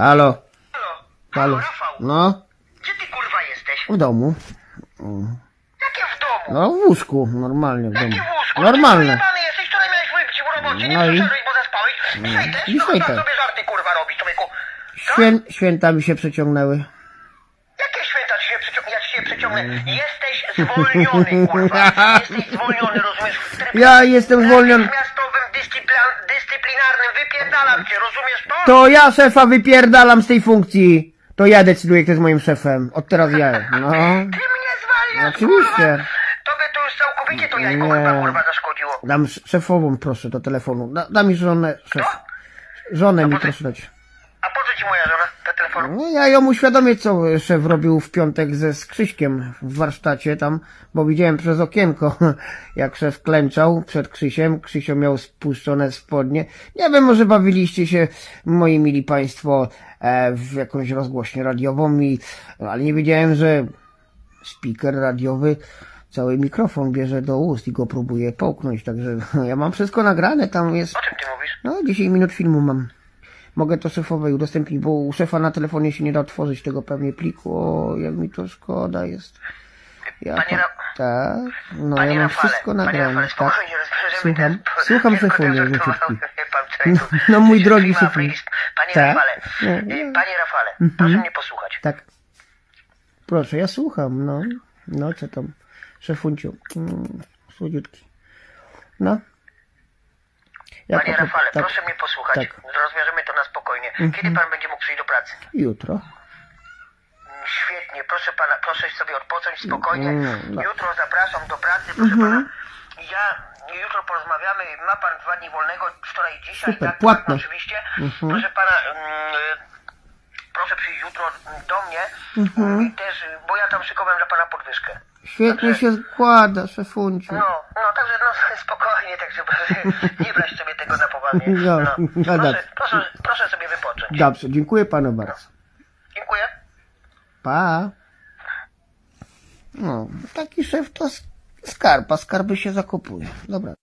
Halo, Halo, halo. Rafał, No, gdzie ty kurwa jesteś? w domu. Jakie w domu? No, w łóżku, normalnie w domu. Jakie w łóżku? Normalne. Ty jebany jesteś, wczoraj miałeś wypić w robocie, nie No i- przyszedłeś, bo zaspałeś. Dzisiaj też? Dzisiaj no, też. sobie żarty kurwa robisz, człowieku. Co? Świę, święta mi się przeciągnęły. Jakie święta ci się przyciągnę? Ja ci się przyciągnę. Jesteś zwolniony, kurwa. Jesteś zwolniony, rozumiesz? W trybie Ja jestem zwolniony. Wypierdalam cię, rozumiesz to? To ja szefa wypierdalam z tej funkcji. To ja decyduję, kto jest moim szefem. Od teraz ja. No. Ty mnie zwalniasz, Oczywiście. kurwa. Tobie to już całkowicie to jajko Nie. chyba, kurwa, zaszkodziło. Dam sz- szefową proszę do telefonu. Da, da mi żonę, szef. Żonę mi proszę dać. A po co ci moja żona telefonu? No, ja ją uświadomię, co szef robił w piątek ze z Krzyśkiem w warsztacie tam, bo widziałem przez okienko, jak szef klęczał przed Krzysiem. Krzysio miał spuszczone spodnie. Nie wiem, może bawiliście się, moi mili państwo, e, w jakąś rozgłośnię radiową, i, ale nie wiedziałem, że speaker radiowy cały mikrofon bierze do ust i go próbuje połknąć, także ja mam wszystko nagrane, tam jest, O czym ty mówisz? no 10 minut filmu mam. Mogę to szefowej udostępnić, bo u szefa na telefonie się nie da otworzyć tego pewnie pliku. O, jak mi to szkoda jest. Ja Panie pa- Ra- tak, no Panie ja mam Rafale, wszystko nagrane. Tak. Słucham, słucham tylko szefu, ten nie żartował, leciutki. wie pan, człowieku. No, mój drogi szefu. Panie Tak. Rafale, No, y, no. panie Rafale, Mhm. proszę mnie posłuchać. Tak. Proszę, ja słucham, no. No, co tam? Szefunciu. Mm, słodziutki. No. Jak Panie to- Rafale, tak, proszę mnie posłuchać. tak. Mhm. Rozwiążemy to na spokojnie. Kiedy pan będzie mógł przyjść do pracy? Jutro. Świetnie, proszę pana, proszę sobie odpocząć spokojnie. Mm, no. Jutro zapraszam do pracy, proszę pana. Ja jutro porozmawiamy. Ma pan dwa dni wolnego, wczoraj i dzisiaj. Super, tak, płatne. Tak, oczywiście. Proszę pana, mm, proszę przyjść jutro do mnie. Mhm. I też, bo ja tam szykowałem dla pana podwyżkę. Świetnie się składa, szefunciu. No, no, także no spokojnie, także nie brać sobie poważnie. No, No, no proszę, dobrze. proszę, proszę sobie wypocząć. Dobrze, dziękuję panu bardzo. Dziękuję. Pa. No, taki szef to sk- skarb, a skarby się zakupuje. Dobra.